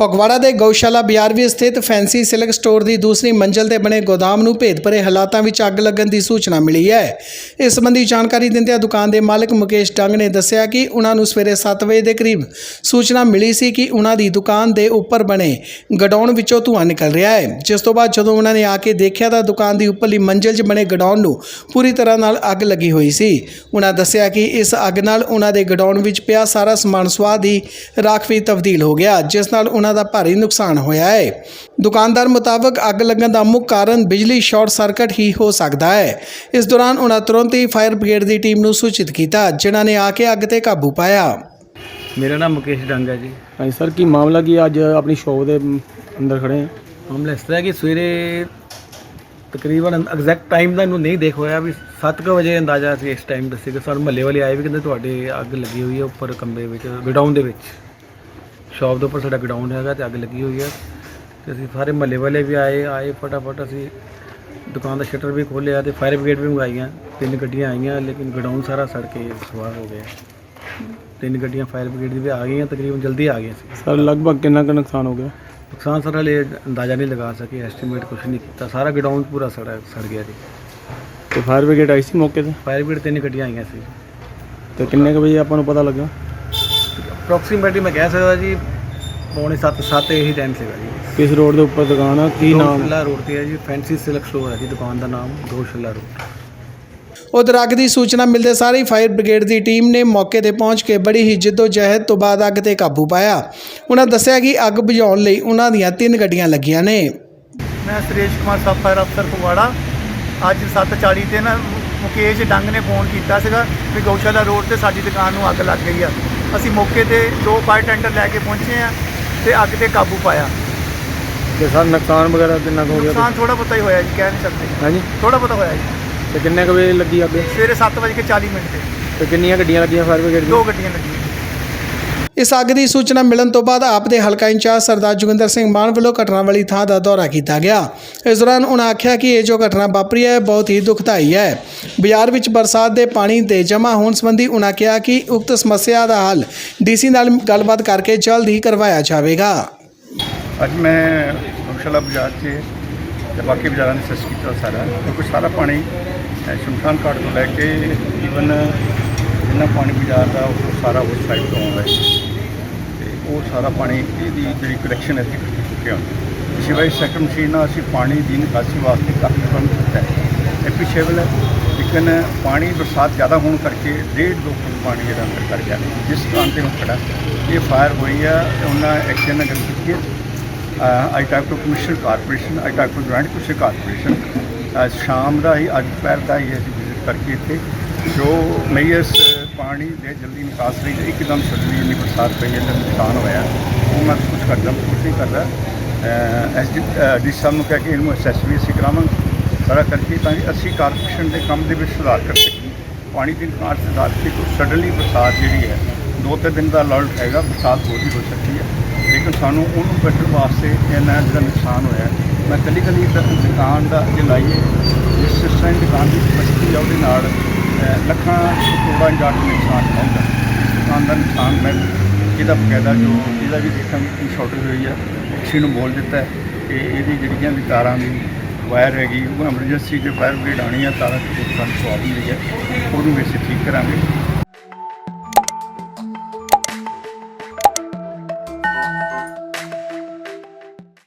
ਫਗਵਾੜਾ ਦੇ ਗਊਸ਼ਾਲਾ ਬਾਜ਼ਾਰ ਵਿੱਚ ਸਥਿਤ ਫੈਂਸੀ ਸਿਲਕ ਸਟੋਰ ਦੀ ਦੂਸਰੀ ਮੰਜ਼ਲ ਤੇ ਬਣੇ ਗੋਦਾਮ ਨੂੰ ਭੇਦ ਭਰੇ ਹਾਲਾਤਾਂ ਵਿੱਚ ਅੱਗ ਲੱਗਣ ਦੀ ਸੂਚਨਾ ਮਿਲੀ ਹੈ। ਇਸ ਸੰਬੰਧੀ ਜਾਣਕਾਰੀ ਦਿੰਦਿਆਂ ਦੁਕਾਨ ਦੇ ਮਾਲਕ ਮੁਕੇਸ਼ ਡੰਗ ਨੇ ਦੱਸਿਆ ਕਿ ਉਹਨਾਂ ਨੂੰ ਸਵੇਰੇ 7 ਵਜੇ ਦੇ ਕਰੀਬ ਸੂਚਨਾ ਮਿਲੀ ਸੀ ਕਿ ਉਹਨਾਂ ਦੀ ਦੁਕਾਨ ਦੇ ਉੱਪਰ ਬਣੇ ਗਡਾਉਣ ਵਿੱਚੋਂ ਧੂੰਆਂ ਨਿਕਲ ਰਿਹਾ ਹੈ। ਜਿਸ ਤੋਂ ਬਾਅਦ ਜਦੋਂ ਉਹਨਾਂ ਨੇ ਆ ਕੇ ਦੇਖਿਆ ਤਾਂ ਦੁਕਾਨ ਦੀ ਉੱਪਰਲੀ ਮੰਜ਼ਲ 'ਚ ਬਣੇ ਗਡਾਉਣ ਨੂੰ ਪੂਰੀ ਤਰ੍ਹਾਂ ਨਾਲ ਅੱਗ ਲੱਗੀ ਹੋਈ ਸੀ। ਉਹਨਾਂ ਦੱਸਿਆ ਕਿ ਇਸ ਅੱਗ ਨਾਲ ਉਹਨਾਂ ਦੇ ਗਡਾਉਣ ਵਿੱਚ ਪਿਆ ਸਾਰਾ ਸਮਾਨ ਸੁਆਹ ਦੀ ਰਾਖ ਵਿੱਚ ਤਬਦੀਲ ਹੋ ਗਿਆ, ਜਿਸ ਨਾਲ ਉਹਨਾਂ ਦਾ ਭਾਰੀ ਨੁਕਸਾਨ ਹੋਇਆ ਹੈ। ਦੁਕਾਨਦਾਰ ਮੁਤਾਬਕ ਅੱਗ ਲੱਗਣ ਦਾ ਮੁੱਖ ਕਾਰਨ ਬਿਜਲੀ ਸ਼ਾਰਟ ਸਰਕਟ ਹੀ ਹੋ ਸਕਦਾ ਹੈ। ਇਸ ਦੌਰਾਨ ਉਹਨਾਂ ਤੁਰੰਤ ਹੀ ਫਾਇਰ ਬ੍ਰਿਗੇਡ ਦੀ ਟੀਮ ਨੂੰ ਸੂਚਿਤ ਕੀਤਾ ਜਿਨ੍ਹਾਂ ਨੇ ਆ ਕੇ ਅੱਗ ਤੇ ਕਾਬੂ ਪਾਇਆ। ਮੇਰਾ ਨਾਮ ਮੁਕੇਸ਼ ਡੰਗ ਹੈ ਜੀ। ਹਾਂਜੀ ਸਰ ਕੀ ਮਾਮਲਾ ਕੀ? ਅੱਜ ਆਪਣੀ ਸ਼ੋਪ ਦੇ ਅੰਦਰ ਖੜੇ ਹਾਂ। ਮਾਮਲਾ ਇਸ ਤਰ੍ਹਾਂ ਕਿ ਸਵੇਰੇ ਤਕਰੀਬਨ ਐਗਜ਼ੈਕਟ ਟਾਈਮ ਦਾ ਇਹਨੂੰ ਨਹੀਂ ਦੇਖ ਹੋਇਆ ਵੀ 7:00 ਵਜੇ ਅੰਦਾਜ਼ਾ ਸੀ ਇਸ ਟਾਈਮ ਦੱਸੇ ਕਿ ਸਾਨੂੰ ਮਹੱਲੇ ਵਾਲੇ ਆਏ ਵੀ ਕਹਿੰਦੇ ਤੁਹਾਡੇ ਅੱਗ ਲੱਗੀ ਹੋਈ ਹੈ ਉੱਪਰ ਕਮਰੇ ਵਿੱਚ ਗਡਾਊਨ ਦੇ ਵਿੱਚ। ਸ਼ਾਪ ਦੇ ਉੱਪਰ ਸਾਡਾ ਗਡਾਊਨ ਹੈਗਾ ਤੇ ਅੱਗ ਲੱਗੀ ਹੋਈ ਹੈ ਤੇ ਅਸੀਂ ਸਾਰੇ ਮਹੱਲੇ ਵਾਲੇ ਵੀ ਆਏ ਆਏ ਫਟਾਫਟ ਅਸੀਂ ਦੁਕਾਨ ਦਾ ਸ਼ਟਰ ਵੀ ਖੋਲ੍ਹਿਆ ਤੇ ਫਾਇਰ ਬ੍ਰਿਗੇਡ ਵੀ ਮੰਗਾਈਆਂ ਤਿੰਨ ਗੱਡੀਆਂ ਆਈਆਂ ਲੇਕਿਨ ਗਡਾਊਨ ਸਾਰਾ ਸੜ ਕੇ ਸਵਾਹ ਹੋ ਗਿਆ। ਤਿੰਨ ਗੱਡੀਆਂ ਫਾਇਰ ਬ੍ਰਿਗੇਡ ਦੀ ਵੀ ਆ ਗਈਆਂ ਤਕਰੀਬਨ ਜਲਦੀ ਆ ਗਈਆਂ ਸੀ। ਸਰ ਲਗਭਗ ਕਿੰਨਾ ਕੁ ਨੁਕਸਾਨ ਹੋ ਗਿਆ? ਨੁਕਸਾਨ ਸਰ ਹਲੇ ਅੰਦਾਜ਼ਾ ਨਹੀਂ ਲਗਾ ਸਕੇ ਐਸਟੀਮੇਟ ਕੁਝ ਨਹੀਂ ਕੀਤਾ। ਸਾਰਾ ਗਡਾਊਨ ਪੂਰਾ ਸੜਾ ਸੜ ਗਿਆ ਜੀ। ਤੇ ਫਾਇਰ ਬ੍ਰਿਗੇਡ ਆਈ ਸੀ ਮੌਕੇ ਤੇ? ਫਾਇਰ ਬ੍ਰਿਗੇਡ ਤਿੰਨ ਗੱਡੀਆਂ ਆਈਆਂ ਸੀ। ਤੇ ਕਿੰਨੇ ਕੁ ਵਜੇ ਆਪਾਂ ਨੂੰ ਪਤਾ ਲੱਗਾ ਅਪਰੋਕਸੀਮੇਟਲੀ ਮੈਂ ਕਹਿ ਸਕਦਾ ਜੀ ਪੌਣੇ 7 7 ਇਹੀ ਟਾਈਮ ਸੀਗਾ ਜੀ। ਕਿਸ ਰੋਡ ਦੇ ਉੱਪਰ ਦੁਕਾਨ ਆ? ਕੀ ਨਾਮ? ਗੋਸ਼ੱਲਾ ਰੋਡ ਤੇ ਹੈ ਜੀ ਫੈਂਸੀ ਸਿਲਕ ਸਟੋਰ ਹੈ ਜੀ ਦੁਕਾਨ ਦਾ ਨਾਮ ਗੋਸ਼ੱਲਾ ਰੋਡ। ਉਧਰ ਅੱਗ ਦੀ ਸੂਚਨਾ ਮਿਲਦੇ ਸਾਰ ਹੀ ਫਾਇਰ ਬ੍ਰਿਗੇਡ ਦੀ ਟੀਮ ਨੇ ਮੌਕੇ ਤੇ ਪਹੁੰਚ ਕੇ ਬੜੀ ਹੀ ਜਹਿਦ ਤੋਂ ਬਾਅਦ ਅੱਗ ਤੇ ਕਾਬੂ ਪਾਇਆ। ਉਹਨਾਂ ਦੱਸਿਆ ਕਿ ਅੱਗ ਬੁਝਾਉਣ ਲਈ ਉਹਨਾਂ ਦੀਆਂ ਤਿੰਨ ਗੱਡੀਆਂ ਲੱਗੀਆਂ ਨੇ। ਮੈਂ ਸੁਰੇਸ਼ ਕੁਮਾਰ ਸਬ ਫਾਇਰ ਅਫਸਰ ਫਗਵਾੜਾ। ਅੱਜ 7:40 ਤੇ ਨਾ ਮੁਕੇਸ਼ ਡੰਗ ਨੇ ਫੋਨ ਕੀਤਾ ਸੀਗਾ ਵੀ ਗਊਸ਼ਾਲਾ ਰੋਡ ਤੇ ਸਾਡੀ ਦੁਕਾਨ ਨੂੰ ਅੱਗ ਲੱਗ ਗਈ ਆ। ਅਸੀਂ ਮੌਕੇ ਤੇ ਦੋ ਫਾਇਰ ਟੈਂਡਰ ਲੈ ਕੇ ਪਹੁੰਚੇ ਆ ਤੇ ਅੱਗ ਤੇ ਕਾਬੂ ਪਾਇਆ। ਤੇ ਸਰ ਨੁਕਸਾਨ ਵਗੈਰਾ ਕਿੰਨਾ ਕੁ ਹੋ ਗਿਆ? ਨੁਕਸਾਨ ਥੋੜਾ ਬਹੁਤਾ ਹੀ ਹੋਇਆ ਜੀ ਕਹਿ ਨਹੀਂ ਸਕਦੇ। ਹਾਂਜੀ। ਥੋੜਾ ਬਹੁਤਾ ਹੋਇਆ ਜੀ। ਤੇ ਕਿੰਨੇ ਕੁ ਵਜੇ ਲੱਗੀ ਅੱਗ? ਸਵੇਰੇ 7:40 ਮਿੰਟ ਤੇ। ਤੇ ਕਿੰਨੀਆਂ ਗੱਡੀਆਂ ਲੱਗੀਆਂ ਫਾਇਰ ਬ੍ਰਿਗੇਡ ਦੋ ਦੀਆਂ ਗੱਡੀਆਂ ਲੱਗੀਆਂ। ਇਸ ਅੱਗ ਦੀ ਸੂਚਨਾ ਮਿਲਣ ਤੋਂ ਬਾਅਦ ਆਪ ਦੇ ਹਲਕਾ ਇੰਚਾਰਜ ਸਰਦਾਰ ਜੋਗਿੰਦਰ ਸਿੰਘ ਮਾਨ ਵੱਲੋਂ ਘਟਨਾ ਵਾਲੀ ਥਾਂ ਦਾ ਦੌਰਾ ਕੀਤਾ ਗਿਆ। ਇਸ ਦੌਰਾਨ ਉਹਨਾਂ ਆਖਿਆ ਕਿ ਇਹ ਜੋ ਘਟਨਾ ਵਾਪਰੀ ਹੈ ਬਹੁਤ ਹੀ ਦੁਖਦਾਈ ਹੈ। ਬਾਜ਼ਾਰ ਵਿੱਚ ਬਰਸਾਤ ਦੇ ਪਾਣੀ ਦੇ ਜਮ੍ਹਾਂ ਹੋਣ ਸੰਬੰਧੀ ਉਹਨਾਂ ਕਿਹਾ ਕਿ ਉਕਤ ਸਮੱਸਿਆ ਦਾ ਹੱਲ ਡੀਸੀ ਨਾਲ ਗੱਲਬਾਤ ਕਰਕੇ ਜਲਦ ਹੀ ਕਰਵਾਇਆ ਜਾਵੇਗਾ। ਅੱਜ ਮੈਂ ਗਊਸ਼ਾਲਾ ਬਾਜ਼ਾਰ 'ਚ ਤੇ ਬਾਕੀ ਬਾਜ਼ਾਰਾਂ ਨੇ ਸਰਚ ਕੀਤਾ ਸਾਰਾ। ਕਿਉਂਕਿ ਸਾਰਾ ਪਾਣੀ ਸ਼ਮਸ਼ਾਨ ਘਾਟ ਤੋਂ ਲੈ ਕੇ ਈਵਨ ਜਿੰਨਾ ਪਾਣੀ ਬਾਜ਼ਾਰ ਦਾ, ਉਹ ਸਾਰਾ ਉਸ ਸਾਈਡ ਤੋਂ ਆਉਂਦਾ ਹੈ। ਤੇ ਉਹ ਸਾਰਾ ਪਾਣੀ, ਇਹਦੀ ਜਿਹੜੀ ਕਲੈਕਸ਼ਨ ਹੈ ਇੱਥੇ ਚੁੱਕਿਆ ਸਿਵਾਏ ਸੈਕੰਡ ਮਸ਼ੀਨ ਨਾਲ ਅਸੀਂ ਪਾਣੀ ਦੀ ਨਿਕਾਸੀ ਵਾਸਤੇ ਕਾਫੀ ਕੰਮ ਕੀਤਾ ਹੈ। ਐਪਰੀਸ਼ੀਏਬਲ ਹੈ। ਲੇਕਿਨ ਪਾਣੀ ਬਰਸਾਤ ਜ਼ਿਆਦਾ ਹੋਣ ਕਰਕੇ ਡੇਢ ਦੋ ਫੁੱਟ ਪਾਣੀ ਇਹਦਾ ਅੰਦਰ ਕਰ ਗਿਆ ਜਿਸ ਕਾਰਨ ਤੇ ਮੈਂ ਖੜਾ ਇਹ ਫਾਇਰ ਹੋਈ ਆ ਉਹਨਾਂ ਐਕਸ਼ਨ ਨਾਲ ਗੱਲ ਕੀਤੀ ਹੈ। uh, I talked corporation I Corporation, I joint to corporation ਅੱਜ ਸ਼ਾਮ ਦਾ ਹੀ ਅੱਜ ਦੁਪਹਿਰ ਦਾ ਹੀ ਅਸੀਂ ਵਿਜ਼ਿਟ ਕਰਕੇ ਇੱਥੇ ਜੋ ਮੇਅਰਸ ਪਾਣੀ ਦੇ ਜਲਦੀ ਨਿਕਾਸ ਲਈ ਇੱਕਦਮ ਸਡਨਲੀ ਇੰਨੀ ਬਰਸਾਤ ਪਈ ਹੈ ਨੁਕਸਾਨ ਹੋਇਆ ਉਹ ਮੈਂ ਕੁਝ ਕਰਦਾ ਕੁਝ ਨਹੀਂ ਕਰਦਾ ਐਸ ਡੀ ਡੀ ਸਾਹਿਬ ਨੂੰ ਕਹਿ ਕੇ ਇਹਨੂੰ ਅਸੈਸ ਵੀ ਅਸੀਂ ਕਰਾਵਾਂਗੇ। ਸਾਰਾ ਕਰਕੇ ਤਾਂ ਕਿ ਅਸੀਂ ਕਾਰਪੋਰੇਸ਼ਨ ਦੇ ਕੰਮ ਦੇ ਵਿੱਚ ਸੁਧਾਰ ਕਰ ਸਕੀਏ। ਪਾਣੀ ਦੀ ਨਿਕਾਸ ਸੁਧਾਰ ਕੇ ਕੋਈ ਸਡਨਲੀ ਬਰਸਾਤ ਜਿਹੜੀ ਹੈ, ਦੋ ਤਿੰਨ ਦਿਨ ਦਾ ਅਲਰਟ ਹੈਗਾ, ਬਰਸਾਤ ਹੋਰ ਵੀ ਹੋ ਸਕਦੀ ਹੈ। ਲੇਕਿਨ ਸਾਨੂੰ ਉਹਨੂੰ ਕੱਟਣ ਵਾਸਤੇ ਇਹਨਾਂ ਜਿਹੜਾ ਨੁਕਸਾਨ ਹੋਇਆ ਮੈਂ ਕੱਲੀ ਕੱਲੀ ਦੁਕਾਨ ਦਾ ਜੇ ਲਾਈਏ, ਜਿਸ ਤਰ੍ਹਾਂ ਦੀ ਦੁਕਾਨ ਦੀ ਕਪੈਸਿਟੀ ਆ, ਉਹਦੇ ਨਾਲ ਲੱਖਾਂ ਕਰੋੜਾਂ ਜਾਟ ਨੁਕਸਾਨ ਹੁੰਦਾ ਦੁਕਾਨ ਦਾ ਨੁਕਸਾਨ ਮੈਂ ਇਹਦਾ ਬਕਾਇਦਾ ਜੋ ਇਹਦਾ ਵੀ ਦੇਖਾਂਗੇ, ਕੀ ਸ਼ਾਰਟੇਜ ਹੋਈ ਹੈ ਕਿਸੇ ਨੂੰ ਬੋਲ ਦਿੱਤਾ ਕਿ ਇਹਦੀ ਜਿਹੜੀਆਂ ਵੀ ਤਾਰਾਂ ਦੀ ਵਾਇਰ ਹੈਗੀ, ਉਹ ਐਮਰਜੈਂਸੀ 'ਚ ਫਾਇਰ ਬ੍ਰਿਗੇਡ ਆਣੀ ਆ ਤਾਰਾਂ ਦੀ ਦੁਕਾਨ ਪ੍ਰੋਬਲਮ ਹੋਈ ਹੈ ਉਹਨੂੰ ਵੀ ਅਸੀਂ ਠੀਕ ਕਰਾਂਗੇ।